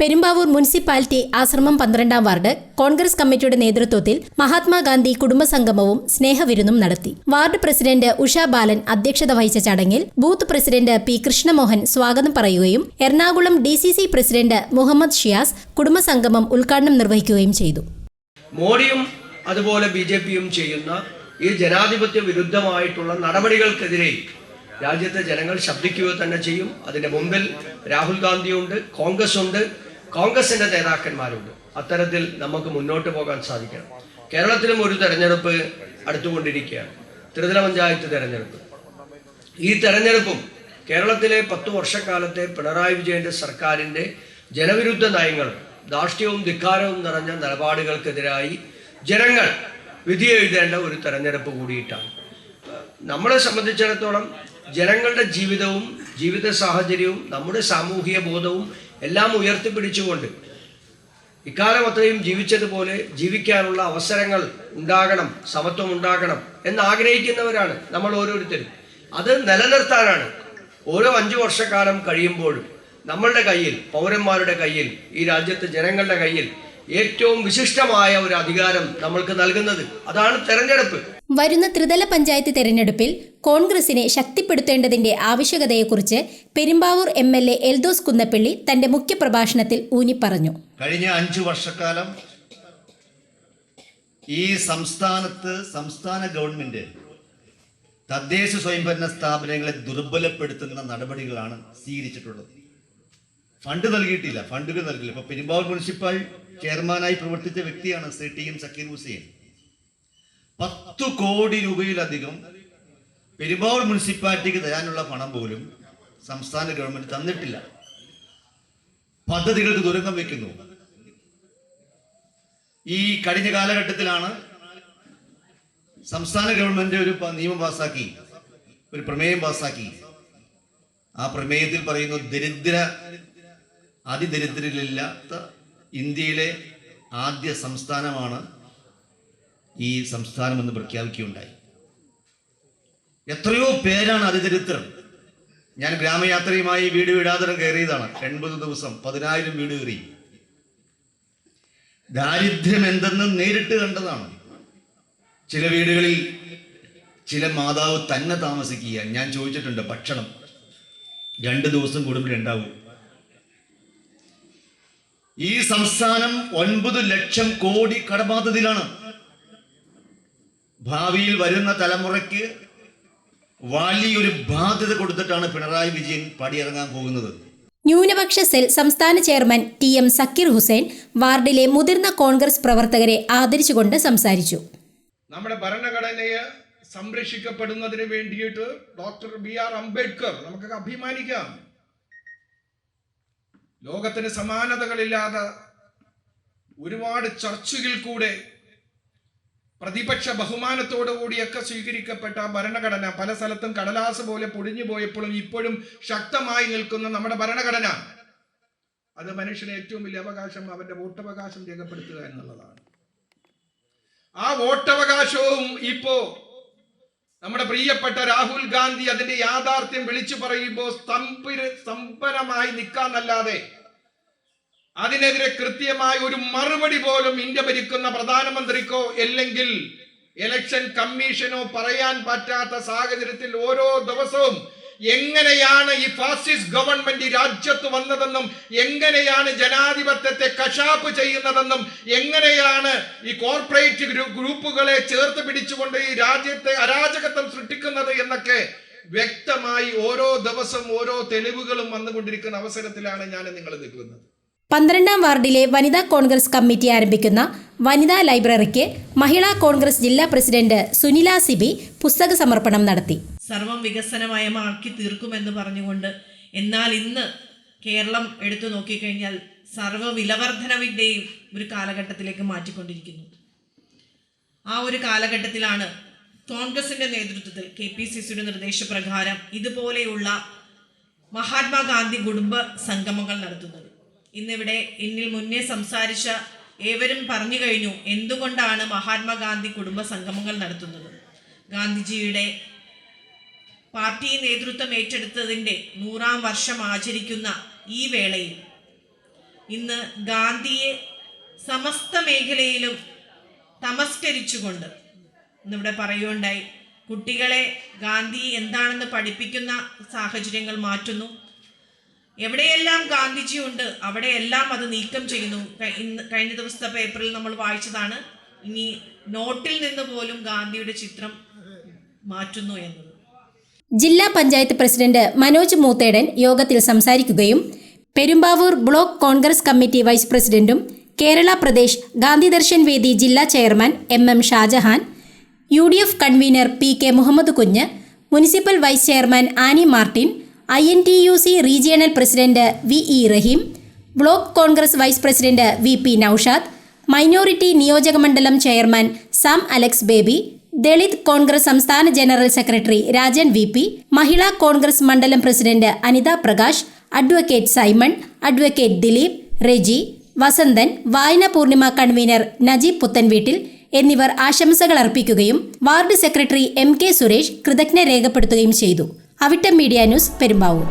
Perumbavoor municipality ആശ്രമം പന്ത്രണ്ടാം ward Congress കമ്മിറ്റിയുടെ നേതൃത്വത്തിൽ മഹാത്മാഗാന്ധി കുടുംബസംഗമവും സ്നേഹവിരുന്നും നടത്തി. വാർഡ് പ്രസിഡന്റ് ഉഷ ബാലൻ അധ്യക്ഷത വഹിച്ച ചടങ്ങിൽ ബൂത്ത് പ്രസിഡന്റ് പി കൃഷ്ണമോഹൻ സ്വാഗതം പറയുകയും എറണാകുളം ഡി പ്രസിഡന്റ് മുഹമ്മദ് ഷിയാസ് കുടുംബസംഗമം ഉദ്ഘാടനം നിർവഹിക്കുകയും ചെയ്തു. മോഡിയും അതുപോലെ ബി ജെ പിയും ചെയ്യുന്ന ഈ ജനാധിപത്യ വിരുദ്ധമായിട്ടുള്ള നടപടികൾക്കെതിരെ രാജ്യത്തെ ജനങ്ങൾ ശബ്ദിക്കുക തന്നെ ചെയ്യും. അതിന്റെ മുമ്പിൽ രാഹുൽ ഗാന്ധിയുണ്ട് കോൺഗ്രസ് ഉണ്ട് കോൺഗ്രസിന്റെ നേതാക്കന്മാരുണ്ട്. അത്തരത്തിൽ നമുക്ക് മുന്നോട്ട് പോകാൻ സാധിക്കണം. കേരളത്തിലും ഒരു തെരഞ്ഞെടുപ്പ് അടുത്തുകൊണ്ടിരിക്കുകയാണ്. ത്രിതല പഞ്ചായത്ത് തെരഞ്ഞെടുപ്പ്. ഈ തെരഞ്ഞെടുപ്പും കേരളത്തിലെ പത്തു വർഷക്കാലത്തെ പിണറായി വിജയന്റെ സർക്കാരിന്റെ ജനവിരുദ്ധ നയങ്ങൾ ധാർഷ്ട്യവും ധിക്കാരവും നിറഞ്ഞ നിലപാടുകൾക്കെതിരായി ജനങ്ങൾ വിധി എഴുതേണ്ട ഒരു തെരഞ്ഞെടുപ്പ് കൂടിയിട്ടാണ്. നമ്മളെ സംബന്ധിച്ചിടത്തോളം ജനങ്ങളുടെ ജീവിതവും ജീവിത സാഹചര്യവും നമ്മുടെ സാമൂഹിക ബോധവും എല്ലാം ഉയർത്തിപ്പിടിച്ചുകൊണ്ട് ഇക്കാലം അത്രയും ജീവിച്ചതുപോലെ ജീവിക്കാനുള്ള അവസരങ്ങൾ ഉണ്ടാകണം സമത്വം ഉണ്ടാകണം എന്ന് ആഗ്രഹിക്കുന്നവരാണ് നമ്മൾ ഓരോരുത്തരും. അത് നിലനിർത്താനാണ് ഓരോ അഞ്ചു വർഷക്കാലം കഴിയുമ്പോഴും നമ്മളുടെ കയ്യിൽ പൗരന്മാരുടെ കയ്യിൽ ഈ രാജ്യത്തെ ജനങ്ങളുടെ കയ്യിൽ ഏറ്റവും വിശിഷ്ടമായ ഒരു അധികാരം നമ്മൾക്ക് നൽകുന്നത്. അതാണ് തെരഞ്ഞെടുപ്പ്. വരുന്ന ത്രിതല പഞ്ചായത്ത് തെരഞ്ഞെടുപ്പിൽ കോൺഗ്രസിനെ ശക്തിപ്പെടുത്തേണ്ടതിന്റെ ആവശ്യകതയെക്കുറിച്ച് Perumbavoor M L A Eldhose Kunnappilly തന്റെ മുഖ്യപ്രഭാഷണത്തിൽ ഊന്നിപ്പറഞ്ഞു. കഴിഞ്ഞ അഞ്ചു വർഷക്കാലം ഈ സംസ്ഥാനത്ത് സംസ്ഥാന ഗവൺമെന്റ് തദ്ദേശ സ്വയംഭരണ സ്ഥാപനങ്ങളെ ദുർബലപ്പെടുത്തുന്ന നടപടികളാണ് സ്വീകരിച്ചിട്ടുള്ളത്. ഫണ്ട് നൽകിയിട്ടില്ല. ഫണ്ടുകൾ നൽകിയില്ല. ഇപ്പൊ പെരുമ്പാവൂർ മുനിസിപ്പാൽ ചെയർമാനായി പ്രവർത്തിച്ച വ്യക്തിയാണ് C T M Zakir Hussain. പത്തു കോടി രൂപയിലധികം പെരുമ്പാവൂർ മുനിസിപ്പാലിറ്റിക്ക് തരാനുള്ള പണം പോലും സംസ്ഥാന ഗവൺമെന്റ് തന്നിട്ടില്ല. പദ്ധതികൾക്ക് ദുരന്തം വെക്കുന്നു. ഈ കഴിഞ്ഞ കാലഘട്ടത്തിലാണ് സംസ്ഥാന ഗവൺമെന്റ് ഒരു നിയമം പാസാക്കി ഒരു പ്രമേയം പാസാക്കി. ആ പ്രമേയത്തിൽ പറയുന്നു ദരിദ്ര അതിദരിദ്രരില്ലാത്ത ഇന്ത്യയിലെ ആദ്യ സംസ്ഥാനമാണ് ഈ സംസ്ഥാനമെന്ന് പ്രഖ്യാപിക്കുകയുണ്ടായി. എത്രയോ പേരാണ് അതിദരിദ്രർ. ഞാൻ ഗ്രാമയാത്രയുമായി വീട് വീടാതരം കയറിയതാണ്. എൺപത് ദിവസം പതിനായിരം വീട് കയറി. ദാരിദ്ര്യം എന്തെന്ന് നേരിട്ട് കണ്ടതാണ്. ചില വീടുകളിൽ ചില മാതാവ് തന്നെ താമസിക്കുക. ഞാൻ ചോദിച്ചിട്ടുണ്ട് ഭക്ഷണം രണ്ട് ദിവസം കൂടുമ്പോൾ ഉണ്ടാവും? ഈ സംസ്ഥാനം ഒൻപത് ലക്ഷം കോടി കടബാധ്യതയിലാണ്. ഭാവിയിൽ വരുന്ന തലമുറയ്ക്ക് വലിയൊരു ബാധ്യത കൊടുത്തിട്ടാണ് പിണറായി വിജയൻ പടിയിറങ്ങാൻ പോകുന്നത്. ന്യൂനപക്ഷ സെൽ സംസ്ഥാന chairman T M Zakir Hussain വാർഡിലെ മുതിർന്ന കോൺഗ്രസ് പ്രവർത്തകരെ ആദരിച്ചുകൊണ്ട് സംസാരിച്ചു. നമ്മുടെ ഭരണഘടനയെ സംരക്ഷിക്കപ്പെടുന്നതിന് വേണ്ടിയിട്ട് ഡോക്ടർ ബി ആർ അംബേദ്കർ നമുക്ക് അഭിമാനിക്കാം. ലോകത്തിന് സമാനതകളില്ലാതെ ഒരുപാട് ചർച്ചകൾ കൂടെ പ്രതിപക്ഷ ബഹുമാനത്തോടുകൂടിയൊക്കെ സ്വീകരിക്കപ്പെട്ട ഭരണഘടന പല സ്ഥലത്തും കടലാസ് പോലെ പൊടിഞ്ഞു പോയപ്പോഴും ഇപ്പോഴും ശക്തമായി നിൽക്കുന്ന നമ്മുടെ ഭരണഘടന. അത് മനുഷ്യന് ഏറ്റവും വലിയ അവകാശം അവന്റെ വോട്ടവകാശം രേഖപ്പെടുത്തുക എന്നുള്ളതാണ്. ആ വോട്ടവകാശവും ഇപ്പോ നമ്മുടെ പ്രിയപ്പെട്ട രാഹുൽ ഗാന്ധി അതിന്റെ യാഥാർത്ഥ്യം വിളിച്ചു പറയുമ്പോൾ സ്തംഭനമായി നിൽക്കാന്നല്ലാതെ അതിനെതിരെ കൃത്യമായ ഒരു മറുപടി പോലും ഇന്ത്യ ഭരിക്കുന്ന പ്രധാനമന്ത്രിക്കോ അല്ലെങ്കിൽ ഇലക്ഷൻ കമ്മീഷനോ പറയാൻ പറ്റാത്ത സാഹചര്യത്തിൽ ഓരോ ദിവസവും എങ്ങനെയാണ് ഈ ഫാസിസ്റ്റ് ഗവൺമെന്റ് രാജ്യത്ത് വന്നതെന്നും എങ്ങനെയാണ് ജനാധിപത്യത്തെ കശാപ്പ് ചെയ്യുന്നതെന്നും എങ്ങനെയാണ് ഈ കോർപ്പറേറ്റ് ഗ്രൂപ്പുകളെ ചേർത്ത് പിടിച്ചുകൊണ്ട് ഈ രാജ്യത്തെ അരാജകത്വം സൃഷ്ടിക്കുന്നത് എന്നൊക്കെ വ്യക്തമായി ഓരോ ദിവസം ഓരോ തെളിവുകളും വന്നുകൊണ്ടിരിക്കുന്ന അവസരത്തിലാണ് ഞാൻ നിങ്ങൾ നിൽക്കുന്നത്. പന്ത്രണ്ടാം വാർഡിലെ വനിതാ കോൺഗ്രസ് കമ്മിറ്റി ആരംഭിക്കുന്ന വനിതാ ലൈബ്രറിക്ക് മഹിളാ കോൺഗ്രസ് ജില്ലാ പ്രസിഡന്റ് സുനില സിബി പുസ്തക സമർപ്പണം നടത്തി. സർവം വികസനമയമാക്കി തീർക്കുമെന്ന് പറഞ്ഞുകൊണ്ട് എന്നാൽ ഇന്ന് കേരളം എടുത്തു നോക്കിക്കഴിഞ്ഞാൽ സർവ വിലവർധനവിന്റെയും ഒരു കാലഘട്ടത്തിലേക്ക് മാറ്റിക്കൊണ്ടിരിക്കുന്നു. ആ ഒരു കാലഘട്ടത്തിലാണ് കോൺഗ്രസിന്റെ നേതൃത്വത്തിൽ കെ പി സി സിയുടെ നിർദ്ദേശപ്രകാരം ഇതുപോലെയുള്ള മഹാത്മാഗാന്ധി കുടുംബ സംഗമങ്ങൾ നടത്തുന്നത്. ഇന്നിവിടെ ഇന്നിൽ മുന്നേ സംസാരിച്ച ഏവരും പറഞ്ഞു കഴിഞ്ഞു എന്തുകൊണ്ടാണ് മഹാത്മാഗാന്ധി കുടുംബ സംഗമങ്ങൾ നടത്തുന്നത്. ഗാന്ധിജിയുടെ പാർട്ടി നേതൃത്വം ഏറ്റെടുത്തതിന്റെ നൂറാം വർഷം ആചരിക്കുന്ന ഈ വേളയിൽ ഇന്ന് ഗാന്ധിയെ സമസ്ത മേഖലയിലും തമസ്കരിച്ചുകൊണ്ട് ഇന്നിവിടെ പറയുകയുണ്ടായി കുട്ടികളെ ഗാന്ധി എന്താണെന്ന് പഠിപ്പിക്കുന്ന സാഹചര്യങ്ങൾ മാറ്റുന്നു. എവിടെയെല്ലാം ഗാന്ധിജി ഉണ്ട് അവിടെയെല്ലാം അത് നീക്കം ചെയ്യുന്നു. ഇന്ന് കഴിഞ്ഞ ദിവസത്തെ പേപ്പറിൽ നമ്മൾ വായിച്ചതാണ്. ഇനി നോട്ടിൽ നിന്ന് പോലും ഗാന്ധിയുടെ ചിത്രം മാറ്റുന്നു എന്നത്. ജില്ലാ പഞ്ചായത്ത് പ്രസിഡന്റ് മനോജ് മൂത്തേടൻ യോഗത്തിൽ സംസാരിക്കുകയും Perumbavoor block Congress committee vice പ്രസിഡന്റും കേരള പ്രദേശ് ഗാന്ധി ദർശൻ വേദി ജില്ലാ chairman M M Shajahan U D F convener P K Muhammad Kunju municipal vice chairman Annie Martin I N T U C regional president V E Rahim block Congress vice president V P Noushad minority നിയോജകമണ്ഡലം chairman Sam Alex baby Dalit Congress സംസ്ഥാന general secretary Rajan V P Mahila Congress മണ്ഡലം president Anitha Prakash advocate Simon advocate Dileep Reji Vasanthan വായന Poornima convener Najeeb Puthenveettil എന്നിവർ ആശംസകൾ അർപ്പിക്കുകയും ward secretary M K Suresh കൃതജ്ഞ രേഖപ്പെടുത്തുകയും ചെയ്തു. Avittam media news Perumbavoor